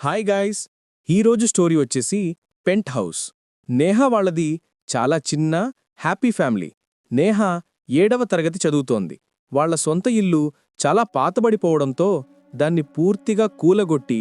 Hi guys. ఈరోజు story వచ్చేసి penthouse. Neha వాళ్ళది చాలా చిన్న హ్యాపీ ఫ్యామిలీ. నేహా ఏడవ తరగతి చదువుతోంది. వాళ్ళ సొంత ఇల్లు చాలా పాతబడిపోవడంతో దాన్ని పూర్తిగా కూలగొట్టి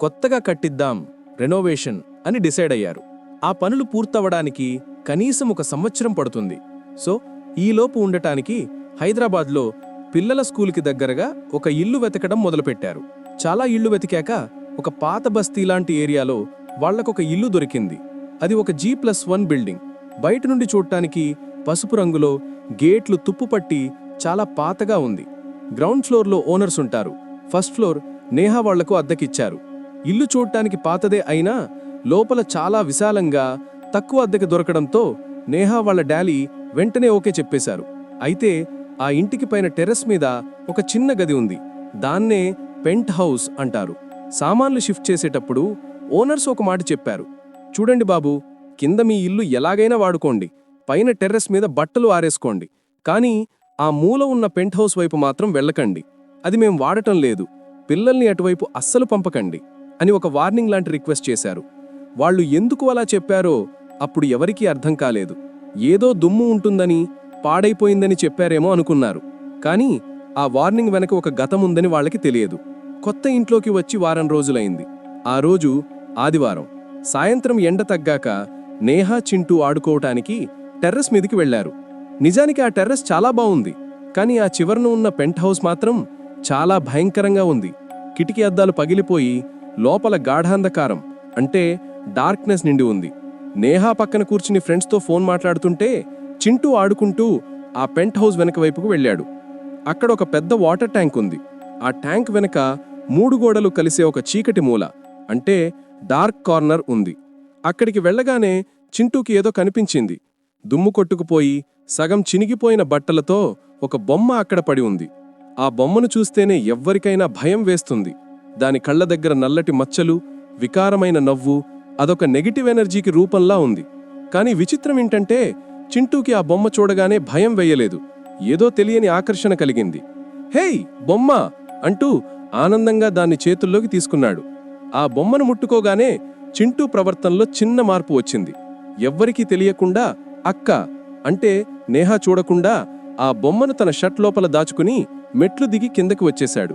కొత్తగా కట్టిద్దాం రెనోవేషన్ అని డిసైడ్ అయ్యారు. ఆ పనులు పూర్తవడానికి కనీసం ఒక సంవత్సరం పడుతుంది. సో ఈలోపు ఉండటానికి హైదరాబాద్లో పిల్లల స్కూల్కి దగ్గరగా ఒక ఇల్లు వెతకడం మొదలుపెట్టారు. చాలా ఇల్లు వెతికాక ఒక పాత బస్తీ లాంటి ఏరియాలో వాళ్ళకొక ఇల్లు దొరికింది. అది ఒక జీ ప్లస్ వన్ బిల్డింగ్. బయట నుండి చూడటానికి పసుపు రంగులో గేట్లు తుప్పుపట్టి చాలా పాతగా ఉంది. గ్రౌండ్ ఫ్లోర్లో ఓనర్స్ ఉంటారు. ఫస్ట్ ఫ్లోర్ నేహా వాళ్ళకు అద్దెకిచ్చారు. ఇల్లు చూడటానికి పాతదే అయినా లోపల చాలా విశాలంగా తక్కువ అద్దెకి దొరకడంతో నేహా వాళ్ళ డాలీ వెంటనే ఓకే చెప్పేశారు. అయితే ఆ ఇంటికి పైన టెర్రస్ మీద ఒక చిన్న గది ఉంది. దాన్నే పెంట్ హౌస్ అంటారు. సామాన్లు షిఫ్ట్ చేసేటప్పుడు ఓనర్స్ ఒక మాట చెప్పారు. చూడండి బాబు కింద మీ ఇల్లు ఎలాగైనా వాడుకోండి. పైన టెర్రస్ మీద బట్టలు ఆరేసుకోండి. కానీ ఆ మూల ఉన్న పెంట్ హౌస్ వైపు మాత్రం వెళ్ళకండి. అది మేం వాడటం లేదు. పిల్లల్ని అటువైపు అస్సలు పంపకండి అని ఒక వార్నింగ్ లాంటి రిక్వెస్ట్ చేశారు. వాళ్ళు ఎందుకు అలా చెప్పారో అప్పుడు ఎవరికీ అర్థం కాలేదు. ఏదో దుమ్ము ఉంటుందని పాడైపోయిందని చెప్పారేమో అనుకున్నారు. కానీ ఆ వార్నింగ్ వెనక ఒక గతం ఉందని వాళ్ళకి తెలియదు. కొత్త ఇంట్లోకి వచ్చి వారం రోజులైంది. ఆ రోజు ఆదివారం. సాయంత్రం ఎండ తగ్గాక నేహా చింటూ ఆడుకోవటానికి టెర్రస్ మీదికి వెళ్ళారు నిజానికి ఆ టెర్రస్ చాలా బాగుంది. కానీ ఆ చివరన ఉన్న పెంట్ హౌస్ మాత్రం చాలా భయంకరంగా ఉంది. కిటికీ అద్దాలు పగిలిపోయి లోపల గాఢాంధకారం అంటే డార్క్నెస్ నిండి ఉంది. నేహా పక్కన కూర్చుని ఫ్రెండ్స్తో ఫోన్ మాట్లాడుతుంటే చింటూ ఆడుకుంటూ ఆ పెంట్ హౌస్ వెనక వైపుకు వెళ్ళాడు. అక్కడ ఒక పెద్ద వాటర్ ట్యాంక్ ఉంది. ఆ ట్యాంక్ వెనక మూడు గోడలు కలిసే ఒక చీకటి మూల అంటే డార్క్ కార్నర్ ఉంది. అక్కడికి వెళ్ళగానే చింటూకి ఏదో కనిపించింది. దుమ్ము కొట్టుకుపోయి సగం చినిగిపోయిన బట్టలతో ఒక బొమ్మ అక్కడ పడి ఉంది. ఆ బొమ్మను చూస్తేనే ఎవ్వరికైనా భయం వేస్తుంది. దాని కళ్ళ దగ్గర నల్లటి మచ్చలు వికారమైన నవ్వు అదొక నెగిటివ్ ఎనర్జీకి రూపంలా ఉంది. కానీ విచిత్రం ఏంటంటే చింటూకి ఆ బొమ్మ చూడగానే భయం వేయలేదు. ఏదో తెలియని ఆకర్షణ కలిగింది. హేయ్ బొమ్మ! అంటూ ఆనందంగా దాన్ని చేతుల్లోకి తీసుకున్నాడు. ఆ బొమ్మను ముట్టుకోగానే చింటూ ప్రవర్తనలో చిన్న మార్పు వచ్చింది. ఎవ్వరికీ తెలియకుండా అక్క అంటే నేహా చూడకుండా ఆ బొమ్మను తన షర్ట్ లోపల దాచుకుని మెట్లు దిగి కిందకి వచ్చేశాడు.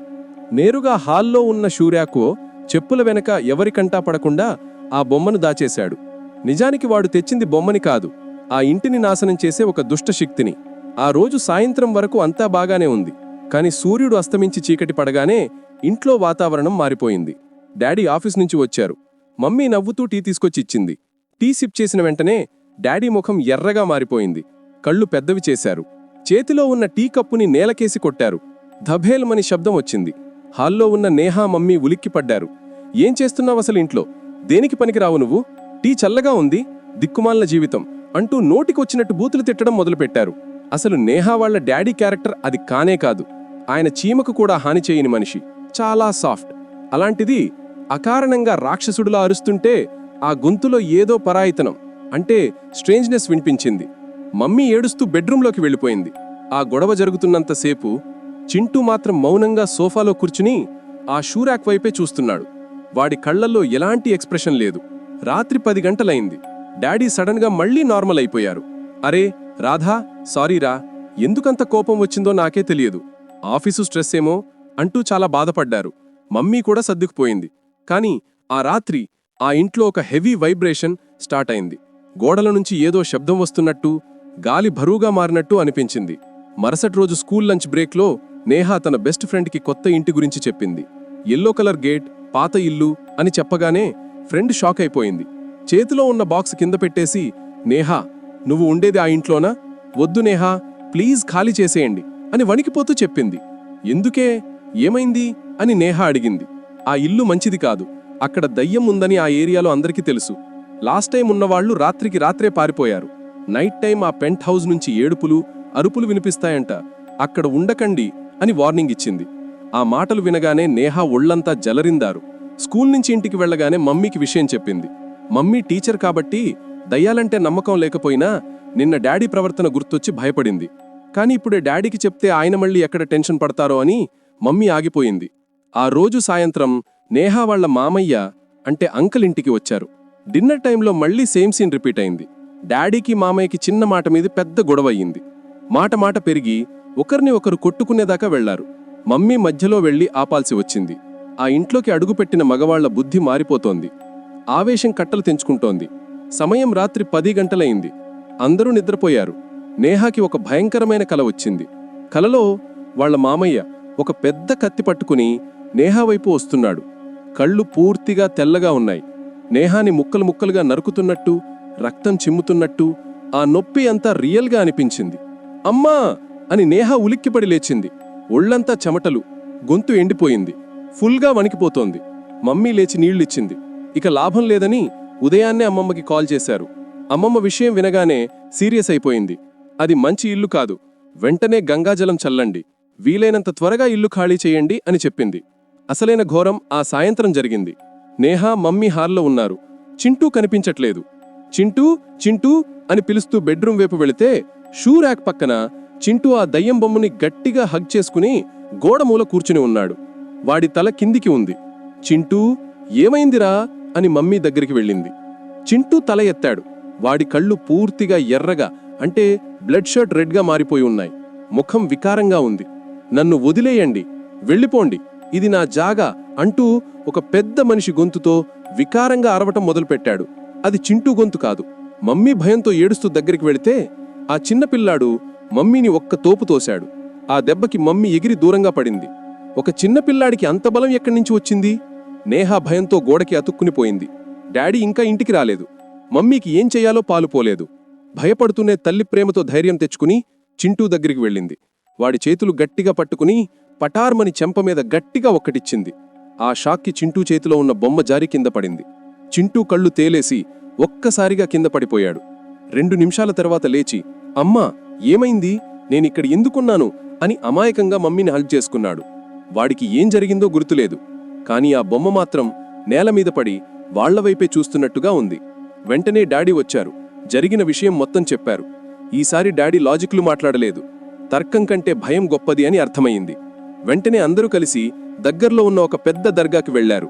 నేరుగా హాల్లో ఉన్న షూర్యాకో చెప్పుల వెనక ఎవరికంటా పడకుండా ఆ బొమ్మను దాచేశాడు. నిజానికి వాడు తెచ్చింది బొమ్మని కాదు. ఆ ఇంటిని నాశనం చేసే ఒక దుష్టశక్తిని ఆ రోజు సాయంత్రం వరకు అంతా బాగానే ఉంది. కాని సూర్యుడు అస్తమించి చీకటి పడగానే ఇంట్లో వాతావరణం మారిపోయింది. డాడీ ఆఫీస్ నుంచి వచ్చారు. మమ్మీ నవ్వుతూ టీ తీసుకొచ్చి ఇచ్చింది. టీ సిప్ చేసిన వెంటనే డాడీ ముఖం ఎర్రగా మారిపోయింది. కళ్ళు పెద్దవి చేశారు. చేతిలో ఉన్న టీ కప్పుని నేలకేసి కొట్టారు. ధభేల్మని శబ్దం వచ్చింది. హాల్లో ఉన్న నేహా మమ్మీ ఉలిక్కిపడ్డారు. ఏం చేస్తున్నావు అసలు ఇంట్లో? దేనికి పనికిరావు నువ్వు? టీ చల్లగా ఉంది. దిక్కుమాలిన జీవితం అంటూ నోటికొచ్చినట్టు బూతులు తిట్టడం మొదలుపెట్టారు. అసలు నేహా వాళ్ళ డాడీ క్యారెక్టర్ అది కానే కాదు. ఆయన చీమకు కూడా హాని చేయని మనిషి. చాలా సాఫ్ట్. అలాంటిది అకారణంగా రాక్షసుడిలా అరుస్తుంటే ఆ గొంతులో ఏదో పరాయితనం అంటే స్ట్రేంజ్నెస్ వినిపించింది. మమ్మీ ఏడుస్తూ బెడ్రూంలోకి వెళ్ళిపోయింది. ఆ గొడవ జరుగుతున్నంతసేపు చింటూ మాత్రం మౌనంగా సోఫాలో కూర్చుని ఆ షూరాక్ వైపే చూస్తున్నాడు. వాడి కళ్ళల్లో ఎలాంటి ఎక్స్ప్రెషన్ లేదు. రాత్రి పది గంటలైంది. డాడీ సడన్గా మళ్ళీ నార్మల్ అయిపోయారు. అరే రాధా సారీరా ఎందుకంత కోపం వచ్చిందో నాకే తెలియదు. ఆఫీసు స్ట్రెస్ ఏమో అంటూ చాలా బాధపడ్డారు. మమ్మీ కూడా సర్దుకుపోయింది. కాని ఆ రాత్రి ఆ ఇంట్లో ఒక హెవీ వైబ్రేషన్ స్టార్ట్ అయింది. గోడల నుంచి ఏదో శబ్దం వస్తున్నట్టు గాలి బరువుగా మారినట్టు అనిపించింది. మరుసటి రోజు స్కూల్ లంచ్ బ్రేక్లో నేహా తన బెస్ట్ ఫ్రెండ్కి కొత్త ఇంటి గురించి చెప్పింది. ఎల్లో కలర్ గేట్ పాత ఇల్లు అని చెప్పగానే ఫ్రెండ్ షాక్ అయిపోయింది. చేతిలో ఉన్న బాక్స్ కింద పెట్టేసి నేహా నువ్వు ఉండేది ఆ ఇంట్లోనా? వద్దు నేహా ప్లీజ్ ఖాళీ చేసేయండి. అని వణికిపోతూ చెప్పింది. ఎందుకే? ఏమైంది? అని నేహా అడిగింది. ఆ ఇల్లు మంచిది కాదు. అక్కడ దయ్యం ఉందని ఆ ఏరియాలో అందరికీ తెలుసు. లాస్ట్ టైం ఉన్నవాళ్ళు రాత్రికి రాత్రే పారిపోయారు. నైట్ టైం ఆ పెంట్ హౌస్ నుంచి ఏడుపులు అరుపులు వినిపిస్తాయంట. అక్కడ ఉండకండి అని వార్నింగ్ ఇచ్చింది. ఆ మాటలు వినగానే నేహా ఒళ్ళంతా జలరిందారు. స్కూల్ నుంచి ఇంటికి వెళ్ళగానే మమ్మీకి విషయం చెప్పింది. మమ్మీ టీచర్ కాబట్టి దయ్యాలంటే నమ్మకం లేకపోయినా నిన్న డాడీ ప్రవర్తన గుర్తొచ్చి భయపడింది. కాని ఇప్పుడే డాడీకి చెప్తే ఆయన మళ్ళీ ఎక్కడ టెన్షన్ పడతారో అని మమ్మీ ఆగిపోయింది. ఆ రోజు సాయంత్రం నేహా వాళ్ళ మామయ్య అంటే అంకల్ ఇంటికి వచ్చారు. డిన్నర్ టైంలో మళ్ళీ సేమ్ సీన్ రిపీట్ అయింది. డాడీకి మామయ్యకి చిన్న మాట మీద పెద్ద గొడవ అయ్యింది. మాట మాట పెరిగి ఒకరిని ఒకరు కొట్టుకునేదాకా వెళ్ళారు. మమ్మీ మధ్యలో వెళ్ళి ఆపాల్సి వచ్చింది. ఆ ఇంట్లోకి అడుగుపెట్టిన మగవాళ్ళ బుద్ధి మారిపోతోంది. ఆవేశం కట్టలు తెంచుకుంటోంది. సమయం రాత్రి పది గంటలయింది అందరూ నిద్రపోయారు. నేహాకి ఒక భయంకరమైన కల వచ్చింది. కలలో వాళ్ళ మామయ్య ఒక పెద్ద కత్తి పట్టుకుని నేహా వైపు వస్తున్నాడు. కళ్ళు పూర్తిగా తెల్లగా ఉన్నాయి. నేహాని ముక్కలు ముక్కలుగా నరుకుతున్నట్టు రక్తం చిమ్ముతున్నట్టు ఆ నొప్పి అంతా రియల్గా అనిపించింది. అమ్మా! అని నేహా ఉలిక్కిపడి లేచింది. ఒళ్ళంతా చెమటలు గొంతు ఎండిపోయింది. ఫుల్గా వణికిపోతోంది. మమ్మీ లేచి నీళ్ళిచ్చింది ఇక లాభం లేదని ఉదయాన్నే అమ్మమ్మకి కాల్ చేశారు. అమ్మమ్మ విషయం వినగానే సీరియస్ అయిపోయింది. అది మంచి ఇల్లు కాదు. వెంటనే గంగాజలం చల్లండి. వీలైనంత త్వరగా ఇల్లు ఖాళీ చేయండి అని చెప్పింది. అసలైన ఘోరం ఆ సాయంత్రం జరిగింది. నేహా మమ్మీ హాల్లో ఉన్నారు. చింటూ కనిపించట్లేదు. చింటూ చింటూ అని పిలుస్తూ బెడ్రూమ్ వైపు వెళితే షూ ర్యాక్ పక్కన చింటూ ఆ దయ్యం బొమ్మని గట్టిగా హగ్ చేసుకుని గోడమూల కూర్చుని ఉన్నాడు. వాడి తల కిందికి ఉంది. చింటూ ఏమైందిరా అని మమ్మీ దగ్గరికి వెళ్ళింది. చింటూ తల ఎత్తాడు. వాడి కళ్ళు పూర్తిగా ఎర్రగా అంటే బ్లడ్ షర్ట్ రెడ్గా మారిపోయి ఉన్నాయి. ముఖం వికారంగా ఉంది. నన్ను వదిలేయండి. వెళ్ళిపోండి. ఇది నా జాగా అంటూ ఒక పెద్ద మనిషి గొంతుతో వికారంగా అరవటం మొదలుపెట్టాడు. అది చింటూ గొంతు కాదు. మమ్మీ భయంతో ఏడుస్తూ దగ్గరికి వెళితే ఆ చిన్న పిల్లాడు మమ్మీని ఒక్క తోపు తోశాడు. ఆ దెబ్బకి మమ్మీ ఎగిరి దూరంగా పడింది. ఒక చిన్న పిల్లాడికి అంత బలం ఎక్కడి నుంచి వచ్చింది? నేహా భయంతో గోడకి అతుక్కునిపోయింది డాడీ ఇంకా ఇంటికి రాలేదు. మమ్మీకి ఏం చెయ్యాలో పాలుపోలేదు భయపడుతూనే తల్లి ప్రేమతో ధైర్యం తెచ్చుకుని చింటూ దగ్గరికి వెళ్ళింది. వాడి చేతులు గట్టిగా పట్టుకుని పటార్మని చెంప మీద గట్టిగా ఒక్కటిచ్చింది. ఆ షాక్కి చింటూ చేతిలో ఉన్న బొమ్మ జారి కింద పడింది. చింటూ కళ్ళు తేలేసి ఒక్కసారిగా కింద పడిపోయాడు. రెండు నిమిషాల తర్వాత లేచి అమ్మా ఏమైంది? నేనిక్కడ ఎందుకున్నాను? అని అమాయకంగా మమ్మీని హల్క్ చేసుకున్నాడు. వాడికి ఏం జరిగిందో గుర్తులేదు. కాని ఆ బొమ్మ మాత్రం నేల మీద పడి వాళ్ళ వైపే చూస్తున్నట్టుగా ఉంది. వెంటనే డాడీ వచ్చారు. జరిగిన విషయం మొత్తం చెప్పారు. ఈసారి డాడీ లాజిక్లు మాట్లాడలేదు. తర్కం కంటే భయం గొప్పది అని అర్థమయ్యింది. వెంటనే అందరూ కలిసి దగ్గర్లో ఉన్న ఒక పెద్ద దర్గాకి వెళ్ళారు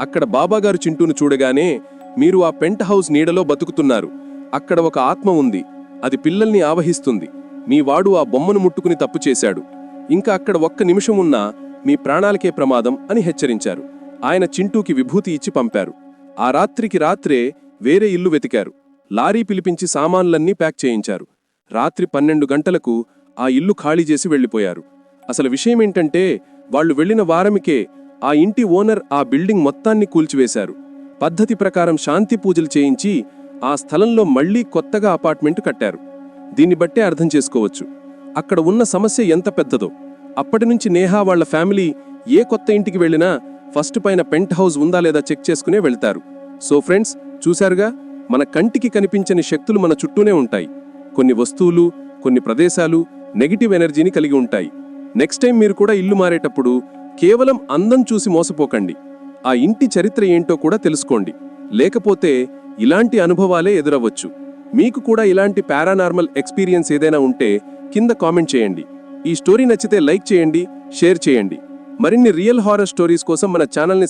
అక్కడ బాబాగారు చింటూను చూడగానే మీరు ఆ పెంట్ హౌస్ నీడలో బతుకుతున్నారు. అక్కడ ఒక ఆత్మ ఉంది. అది పిల్లల్ని ఆవహిస్తుంది. మీ వాడు ఆ బొమ్మను ముట్టుకుని తప్పు చేశాడు. ఇంకా అక్కడ ఒక్క నిమిషం ఉన్నా మీ ప్రాణాలకే ప్రమాదం అని హెచ్చరించారు. ఆయన చింటూకి విభూతి ఇచ్చి పంపారు. ఆ రాత్రికి రాత్రే వేరే ఇల్లు వెతికారు. లారీ పిలిపించి సామాన్లన్నీ ప్యాక్ చేయించారు. రాత్రి పన్నెండు గంటలకు ఆ ఇల్లు ఖాళీ చేసి వెళ్ళిపోయారు. అసలు విషయమేంటంటే వాళ్ళు వెళ్ళిన వారమికే ఆ ఇంటి ఓనర్ ఆ బిల్డింగ్ మొత్తాన్ని కూల్చివేశారు. పద్ధతి ప్రకారం శాంతి పూజలు చేయించి ఆ స్థలంలో మళ్ళీ కొత్తగా అపార్ట్మెంట్ కట్టారు. దీన్ని బట్టే అర్థం చేసుకోవచ్చు. అక్కడ ఉన్న సమస్య ఎంత పెద్దదో. అప్పటి నుంచి నేహా వాళ్ళ ఫ్యామిలీ ఏ కొత్త ఇంటికి వెళ్ళినా ఫస్ట్ పైన పెంట్ హౌస్ ఉందా లేదా చెక్ చేసుకునే వెళ్తారు. సో ఫ్రెండ్స్ చూశారుగా? మన కంటికి కనిపించని శక్తులు మన చుట్టూనే ఉంటాయి. కొన్ని వస్తువులు కొన్ని ప్రదేశాలు నెగిటివ్ ఎనర్జీని కలిగి ఉంటాయి. నెక్స్ట్ టైం మీరు కూడా ఇల్లు మారేటప్పుడు కేవలం అందం చూసి మోసపోకండి. ఆ ఇంటి చరిత్ర ఏంటో కూడా తెలుసుకోండి. లేకపోతే ఇలాంటి అనుభవాలే ఎదురవ్వచ్చు. మీకు కూడా ఇలాంటి పారానార్మల్ ఎక్స్పీరియన్స్ ఏదైనా ఉంటే కింద కామెంట్ చేయండి. ఈ స్టోరీ నచ్చితే లైక్ చేయండి షేర్ చేయండి. మరిన్ని రియల్ హారర్ స్టోరీస్ కోసం మన ఛానల్ని